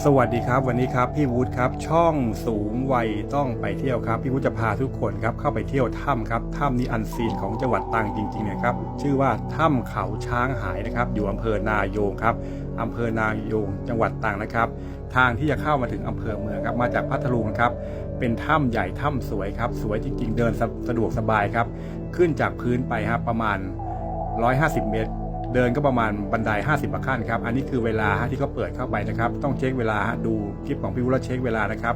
สวัสดีครับ วันนี้ครับพี่วุฒิครับช่องสูงวัยต้องไปเที่ยวครับ พี่วุฒิจะพาทุกคนครับเข้าไปเที่ยวถ้ำครับถ้ำนี้อันซีนของจังหวัดตรังจริงๆนะครับชื่อว่าถ้ำเขาช้างหายนะครับ อยู่อำเภอนายงครับอำเภอนายงจังหวัดตรังนะครับ ทางที่จะเข้ามาถึงอำเภอเมืองครับมาจากพัทลุงครับเป็นถ้ำใหญ่ถ้ำสวยครับ สวยจริง ๆ เดินสะสะดวกสบายครับ ขึ้นจากพื้นไปครับประมาณ 150 เมตร เดินก็ประมาณบันได 50กว่าขั้นครับ อันนี้คือเวลาที่เขาเปิดเข้าไปนะครับ ต้องเช็คเวลาดูคลิปของพี่วุฒิเช็คเวลานะครับ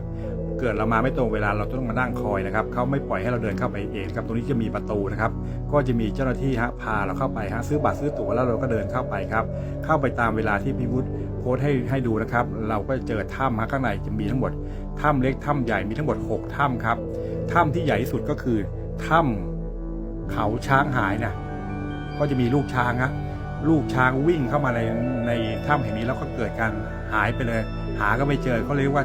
เกิดเรามาไม่ตรงเวลาเราต้องมานั่งคอยนะครับเขาไม่ปล่อยให้เราเดินเข้าไปเองครับ ตรงนี้จะมีประตูนะครับ ก็จะมีเจ้าหน้าที่ฮะพาเราเข้าไปฮะซื้อบัตรซื้อตั๋วแล้วเราก็เดินเข้าไปครับ เข้าไปตามเวลาที่พี่วุฒิโพสให้ให้ดูนะครับ เราก็จะเจอถ้ำฮะข้างในจะมีทั้งหมดถ้ำเล็กถ้ำใหญ่มีทั้งหมด 6ถ้ำครับถ้ำที่ใหญ่ที่สุดก็คือถ้ำเขาช้างหายนะก็จะมีลูกช้างฮะ ลูกช้างวิ่งเข้ามาในในถ้ำแห่งนี้แล้วก็เกิดการหายไปเลย หาก็ไม่เจอเขาเรียกว่า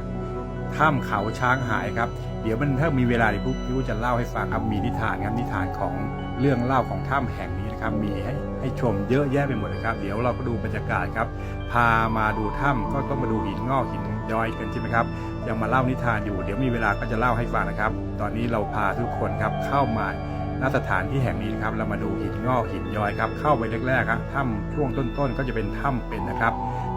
ถ้ำเขาช้างหายครับ เดี๋ยวมันถ้ามีเวลาเดี๋ยวพี่วุ้จะเล่าให้ฟังครับมีนิทานครับนิทานของเรื่องเล่าของถ้ำแห่งนี้นะครับมีให้ให้ชมเยอะแยะไปหมดเลยครับ เดี๋ยวเราก็ดูบรรยากาศครับ พามาดูถ้ำก็ต้องมาดูหินงอกหินย้อยกันใช่ไหมครับยังมาเล่านิทานอยู่ เดี๋ยวมีเวลาก็จะเล่าให้ฟังนะครับ ตอนนี้เราพาทุกคนครับเข้ามา ณสถานที่แห่งนี้นะครับเรามาดูหินงอกหินย้อยครับเข้าไปแรกๆครับถ้ำช่วงต้นๆก็จะเป็นถ้ำเป็นนะครับ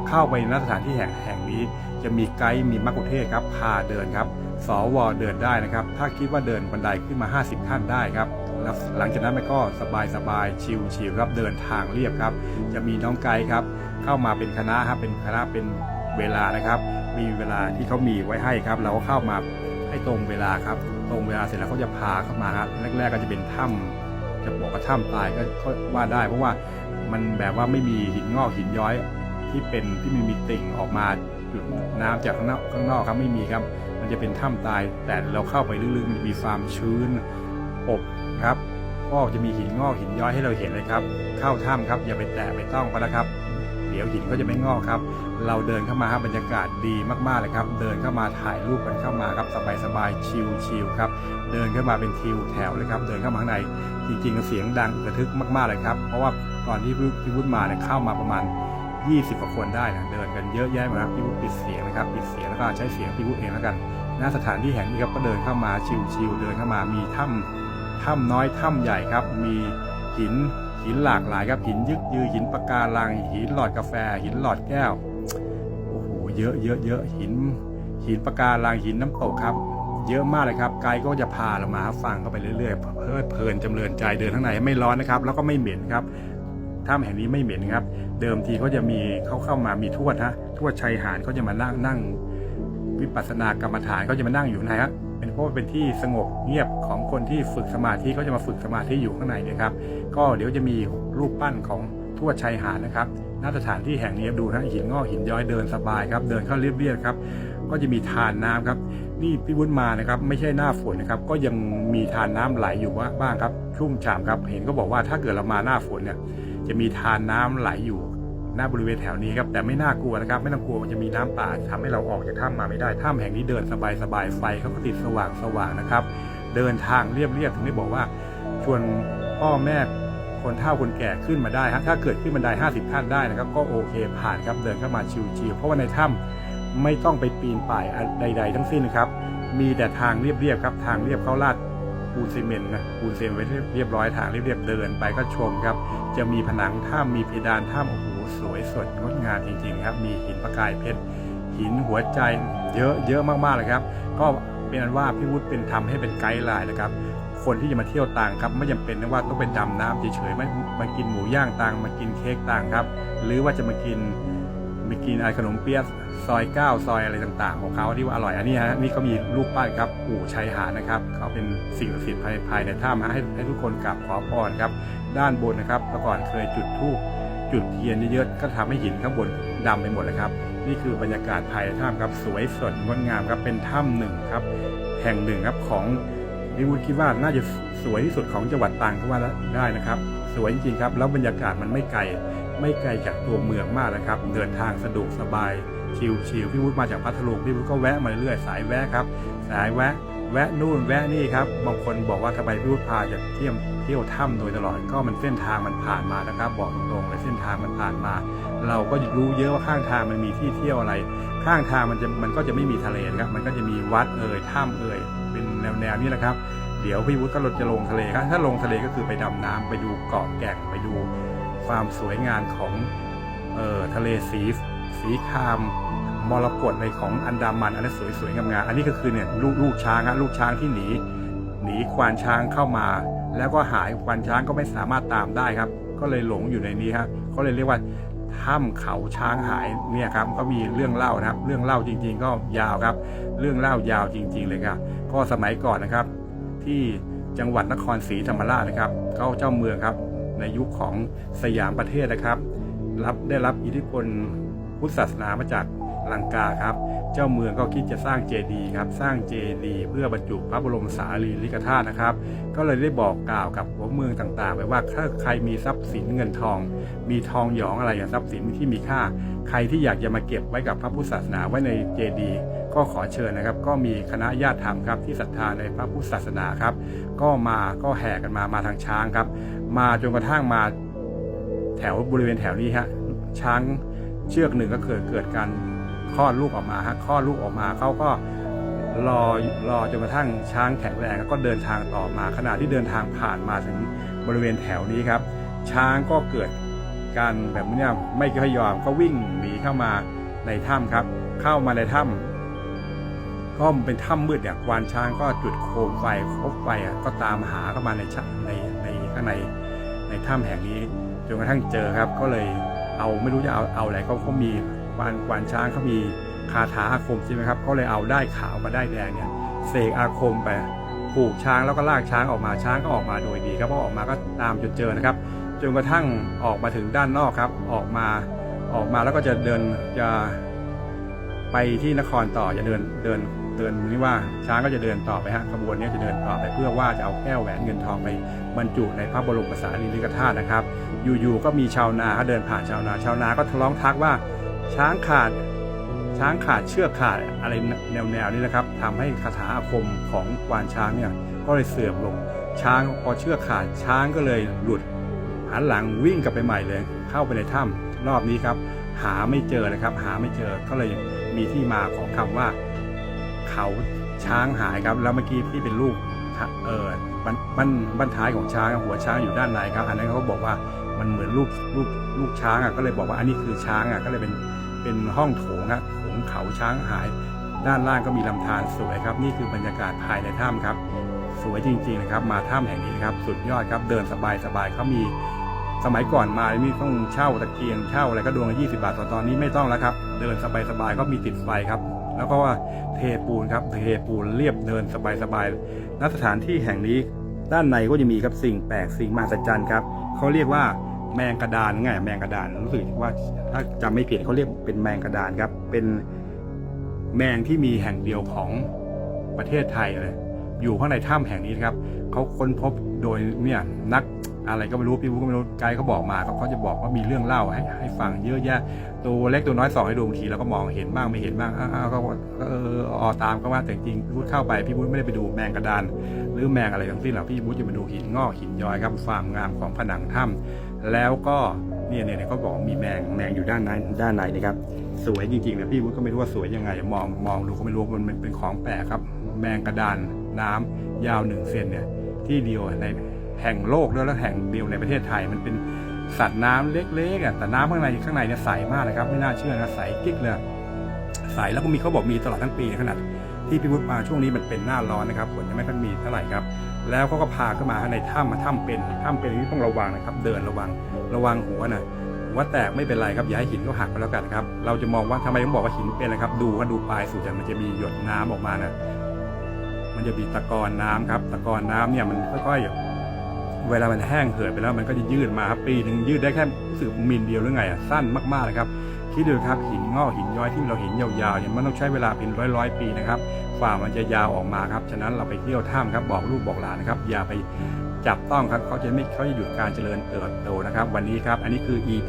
เข้าไปณสถานที่แห่งแห่งนี้ จะมีไกด์มีมักคุเทศก์ครับพาเดินครับสวเดินได้นะครับ ถ้าคิดว่าเดินบันไดขึ้นมา 50 ขั้นได้ครับแล้วหลังจากนั้นมันก็สบายสบายชิลชิลครับเดินทางเรียบครับ จะมีน้องไกด์ครับ เข้ามาเป็นคณะครับเป็นคณะเป็นเวลานะครับ มีเวลาที่เขามีไว้ให้ครับ เราก็เข้ามาให้ตรงเวลาครับ ตรงเวลาเสร็จแล้วเขาจะพาเข้ามาครับแรก ๆ ก็จะเป็นถ้ำจะบอกว่าถ้ำตายก็ว่าได้ เพราะว่ามันแบบว่าไม่มีหินงอกหินย้อยที่เป็นที่มันมีติ่งออกมาจุดน้ำจากข้างนอกข้างนอกครับไม่มีครับ มันจะเป็นถ้ำตาย แต่เราเข้าไปลึกๆมันจะมีความชื้นอบครับก็จะมีหินงอกหินย้อยให้เราเห็นเลยครับ เข้าถ้ำครับอย่าไปแตะไปต้องก็แล้วครับ เดี๋ยวหินก็จะไม่งอกครับ เราเดินเข้ามาครับบรรยากาศดีมากๆเลยครับ เดินเข้ามาถ่ายรูปกันเข้ามาครับสบายๆชิลๆครับ เดินเข้ามาเป็นทิวแถวเลยครับ เดินเข้ามาข้างในจริงๆเสียงดังกระทึกมากๆเลยครับ เพราะว่าตอนที่พี่วุฒิมาเนี่ยเข้ามาประมาณ 20กว่าคนได้นะเดินกันเยอะแยะมากครับพี่วุฒิปิดเสียงนะครับปิดเสียงแล้วก็ใช้เสียงพี่วุฒิเองแล้วกันณสถานที่แห่งนี้ครับก็เดินเข้ามาชิลๆเดินเข้ามามีถ้ำถ้ำน้อยถ้ำใหญ่ครับ มีหิน หินหลากหลายครับหินยึกยือหินปะการัง หินหลอดกาแฟ หินหลอดแก้วโอ้โหเยอะเยอะเยอะหิน หินปะการังหินน้ำตกครับ เยอะมากเลยครับไกด์ก็จะพาเรามาฟังเข้าไปเรื่อยๆเพลิดเพลินจำเริญใจเดินข้างในไม่ร้อนนะครับ แล้วก็ไม่เหม็นครับถ้ำแห่งนี้ไม่เหม็นครับ เดิมทีเขาจะมีเขาเข้ามามีทวดฮะทวดชัยหานเขาจะมานั่งนั่ง วิปัสสนากรรมฐานเขาจะมานั่งอยู่ข้างในฮะ เพราะว่าเป็นที่สงบเงียบของคนที่ฝึกสมาธิเขาจะมาฝึกสมาธิอยู่ข้างในเนี่ยครับ ก็เดี๋ยวจะมีรูปปั้นของทวดชัยหานนะครับณสถานที่แห่งนี้ดูนะหินงอกหินย้อยเดินสบายครับ เดินเข้าเรียบๆครับ ก็จะมีทานน้ำครับ นี่พี่วุฒิมานะครับ ไม่ใช่หน้าฝนนะครับ ก็ยังมีทานน้ำไหลอยู่บ้างครับชุ่มฉ่ำครับ เห็นก็บอกว่าถ้าเกิดเรามาหน้าฝนเนี่ย จะมีทานน้ำไหลอยู่ หน้าบริเวณแถวนี้ครับแต่ไม่น่ากลัวนะครับ ไม่ต้องกลัวมันจะมีน้ำป่าทำให้เราออกจากถ้ำมาไม่ได้ถ้ำแห่งนี้เดินสบายๆไฟเขาก็ติดสว่างสว่างนะครับ เดินทางเรียบๆถึงได้บอกว่า ชวนพ่อแม่คนเฒ่าคนแก่ขึ้นมาได้ฮะถ้าเกิดขึ้นบันได 50 ขั้นได้นะครับ ก็โอเคผ่านครับเดินเข้ามาชิวๆเพราะว่าในถ้ำไม่ต้องไปปีนป่ายใด ๆ ทั้งสิ้นนะครับ มีแต่ทางเรียบๆครับทางเรียบเขาลาดปูนซีเมนต์นะปูนซีเมนต์ไว้เรียบร้อยทางเรียบๆเดินไปก็ชมครับ จะมีผนังถ้ำมีเพดานถ้ำโอ้โห สวยสดงดงามจริงๆครับ มีหินประกายเพชร หินหัวใจเยอะเยอะมากๆเลยครับ ก็เป็นอันว่าพี่วุฒิเป็นทำให้เป็นไกด์ไลน์นะครับ คนที่จะมาเที่ยวต่างครับ ไม่จำเป็นนะว่าต้องไปดำน้ำเฉยๆไม่มากินหมูย่างต่างมากินเค้กต่างครับ หรือว่าจะมากินมากินอะไรขนมเปี๊ยะซอยเก้าซอยอะไรต่างๆ ของเขาที่ว่าอร่อยอันนี้ฮะนี่เขามีรูปปั้นครับปู่ชัยหานะครับ เขาเป็นสิ่งศักดิ์สิทธิ์ภายในถ้ำฮะให้ให้ทุกคนกราบขอพรครับ ด้านบนนะครับแต่ก่อนเคยจุดธูป จุดเทียนเยอะๆก็ทำให้หินข้างบนดำไปหมดเลยครับ นี่คือบรรยากาศภายในถ้ำครับสวยสดงดงามครับเป็นถ้ำหนึ่งครับ แห่งหนึ่งครับของนิวุฒิคิดว่าน่าจะสวยที่สุดของจังหวัดตรังก็ว่าได้นะครับ สวยจริงๆครับ แล้วบรรยากาศมันไม่ไกล ไม่ไกลจากตัวเมืองมากนะครับ เดินทางสะดวกสบายชิลๆพี่วุฒิมาจากพัทลุงพี่วุฒิก็แวะมาเรื่อยๆสายแวะครับ สายแวะ แวะนู่นแวะนี่ครับบางคนบอกว่าทำไมพี่วุฒิพาจะเที่ยวเที่ยวถ้ำโดยตลอดก็มันเส้นทางมันผ่านมานะครับ บอกตรงๆเลยเส้นทางมันผ่านมา เราก็รู้เยอะว่าข้างทางมันมีที่เที่ยวอะไร ข้างทางมันจะมันก็จะไม่มีทะเลนะครับมันก็จะมีวัดเอ่ยถ้ำเอ่ยเป็นแนวแนวๆนี้นะครับเดี๋ยวพี่วุฒิก็จะลงทะเลครับถ้าลงทะเลก็คือไปดำน้ำไปดูเกาะแก่งไปดูความสวยงามของเอ่อทะเลสีสีคราม มรกตในของอันดามันอันนั้นสวยๆงามๆอันนี้ก็คือเนี่ยลูกลูกช้างฮะลูกช้างที่หนีหนีควานช้างเข้ามา แล้วก็หายควานช้างก็ไม่สามารถตามได้ครับ ก็เลยหลงอยู่ในนี้ครับก็เลยเรียกว่าถ้ำเขาช้างหายเนี่ยครับก็มีเรื่องเล่านะครับ เรื่องเล่าจริง ๆ ก็ยาวครับ เรื่องเล่ายาวจริง ๆ เลยครับก็สมัยก่อนนะครับ ที่จังหวัดนครศรีธรรมราชนะครับเขาเจ้าเมืองครับ ในยุคของสยามประเทศนะครับ รับได้รับอิทธิพลพุทธศาสนามาจาก ลังกาครับ เจ้าเมืองก็คิดจะสร้างเจดีย์ครับ สร้างเจดีย์เพื่อบรรจุพระบรมสารีริกธาตุนะครับ ก็เลยได้บอกกล่าวกับหัวเมืองต่างๆ ไปว่าถ้าใครมีทรัพย์สินเงินทอง มีทองหยองอะไรอย่างทรัพย์สินที่มีค่า ใครที่อยากจะมาเก็บไว้กับพระพุทธศาสนาไว้ในเจดีย์ก็ขอเชิญนะครับ ก็มีคณะญาติธรรมครับที่ศรัทธาในพระพุทธศาสนาครับ ก็มาก็แห่กันมามาทางช้างครับ มาจนกระทั่งมาแถวบริเวณแถวนี้ฮะช้างเชือกหนึ่งก็เกิดเกิดการ คลอดลูกออกมาฮะคลอดลูกออกมาเขาก็รอรอจนกระทั่งช้างแข็งแรงแล้วก็เดินทางต่อมาขณะที่เดินทางผ่านมาถึงบริเวณแถวนี้ครับ ช้างก็เกิดการแบบนี้ไม่ค่อยยอมก็วิ่งหนีเข้ามาในถ้ำครับ เข้ามาในถ้ำก็เป็นถ้ำมืดเนี่ยควานช้างก็จุดโคมไฟคบไฟอะก็ตามหาเข้ามาในชในในข้างในในถ้ำแห่งนี้จนกระทั่งเจอครับ ก็เลยเอาไม่รู้จะเอาเอาอะไรเขาเขามี วานวานช้างเขามีคาถาอาคมใช่ไหมครับก็เลยเอาได้ขาวมาได้แดงเนี่ยเสกอาคมไปผูกช้างแล้วก็ลากช้างออกมาช้างก็ออกมาโดยดีครับพอออกมาก็ตามจนเจอนะครับจนกระทั่งออกมาถึงด้านนอกครับ ออกมาออกมาแล้วก็จะเดินจะไปที่นครต่อจะเดินเดินเดินนี่ว่าช้างก็จะเดินต่อไปฮะขบวนนี้จะเดินต่อไปเพื่อว่าจะเอาแก้วแหวนเงินทองไปบรรจุในพระบรมสารีริกธาตุนะครับ อยู่ๆก็มีชาวนาเดินผ่านชาวนา ชาวนาก็ทะร้องทักว่า ช้างขาด ช้างขาดเชือกขาดอะไรแนวๆนี้นะครับทำให้คาถาอาคมของกวานช้างเนี่ยก็เลยเสื่อมลง ช้างพอเชือกขาดช้างก็เลยหลุดหันหลังวิ่งกลับไปใหม่เลย เข้าไปในถ้ำรอบนี้ครับ หาไม่เจอนะครับ หาไม่เจอก็เลยมีที่มาของคำว่า เขาช้างหายครับ แล้วเมื่อกี้ที่เป็นรูปเออบันบันบันท้ายของช้างหัวช้างอยู่ด้านในครับ อันนั้นเขาบอกว่ามันเหมือนรูปรูป ลูกช้างอะก็เลยบอกว่าอันนี้คือช้างอะก็เลยเป็นเป็นห้องโถงอะโถงเขาช้างหาย ด้านล่างก็มีลำธารสวยครับ นี่คือบรรยากาศภายในถ้ำครับ สวยจริงๆนะครับ มาถ้ำแห่งนี้นะครับสุดยอดครับเดินสบายสบายๆเขามีสมัยก่อนมานี่ต้องเช่าตะเกียงเช่าอะไรก็ดวงละยี่สิบาทตอนตอนนี้ไม่ต้องแล้วครับ เดินสบายสบายๆก็มีติดไฟครับ แล้วก็ว่าเทปูนครับเทปูนเรียบเดินสบายสบายๆณสถานที่แห่งนี้ด้านในก็จะมีครับสิ่งแปลกสิ่งมหัศจรรย์ครับเขาเรียกว่า แมงกระดานไงแมงกระดานรู้สึกว่าถ้าจำไม่ผิดเขาเรียกเป็นแมงกระดานครับ เป็นแมงที่มีแห่งเดียวของประเทศไทยเลยอยู่ข้างในถ้ำแห่งนี้ครับเขาค้นพบโดยเนี่ยนักอะไรก็ไม่รู้พี่วุ้ก็ไม่รู้ไกด์เขาบอกมาเขาเขาจะบอกว่ามีเรื่องเล่าให้ให้ฟังเยอะแยะตัวเล็กตัวน้อยสองให้ดูบางทีเราก็มองเห็นบ้างไม่เห็นบ้างอ้าวก็เอออตามก็ว่าแต่จริงพี่วุ้เข้าไปพี่วุ้ไม่ได้ไปดูแมงกระดาน หรือแมงอะไรทั้งสิ้นหรอกพี่วุ้จะมาดูหินงอกหินย้อยครับความงามของผนังถ้ำ แล้วก็เนี่ยเนี่ยเขาบอกมีแมงแมงอยู่ด้านในด้านในนะครับ สวยจริงๆนะพี่วุ้ก็ไม่รู้ว่าสวยยังไง มองมองดูก็ไม่รู้มันเป็นของแปลกครับ แมงกระดานน้ำยาวหนึ่งเซนเนี่ยที่เดียวในแห่งโลกด้วยแล้วแห่งเดียวในประเทศไทยมันเป็นสัตว์น้ำเล็กๆอะแต่น้ำข้างในข้างในเนี่ยใสมากนะครับ ไม่น่าเชื่อนะใสกิ๊กเลยใสแล้วก็มีเขาบอกมีตลอดทั้งปีขนาด ที่พี่วุฒิมาช่วงนี้มันเป็นหน้าร้อนนะครับฝนยังไม่ค่อยมีเท่าไหร่ครับ แล้วเขาก็พาขึ้นมาในถ้ำมาถ้ำเป็นถ้ำเป็นที่ต้องระวังนะครับ เดินระวังระวังหัวนะหัวแตกไม่เป็นไรครับอย่าให้หินเขาหักไปแล้วกันครับเราจะมองว่าทำไมต้องบอกว่าหินเป็นนะครับ ดูก็ดูปลายสุดแต่มันจะมีหยดน้ำออกมานะมันจะมีตะกอนน้ำครับ ตะกอนน้ำเนี่ยมันค่อยๆเวลามันแห้งเหือดไปแล้วมันก็จะยืดมาครับปีหนึ่งยืดได้แค่รู้สึกมิลเดียวหรือไงอะสั้นมากๆเลยครับ คิดดูครับหินงอกหินย้อยที่เราเห็นยาวๆเนี่ยมันต้องใช้เวลาเป็นร้อยๆปีนะครับฝ่ามันจะยาวออกมาครับ ฉะนั้นเราไปเที่ยวถ้ำครับบอกลูกบอกหลานนะครับ อย่าไปจับต้องครับเขาจะไม่เขาจะหยุดการเจริญเติบโตนะครับ วันนี้ครับ อันนี้คืออีก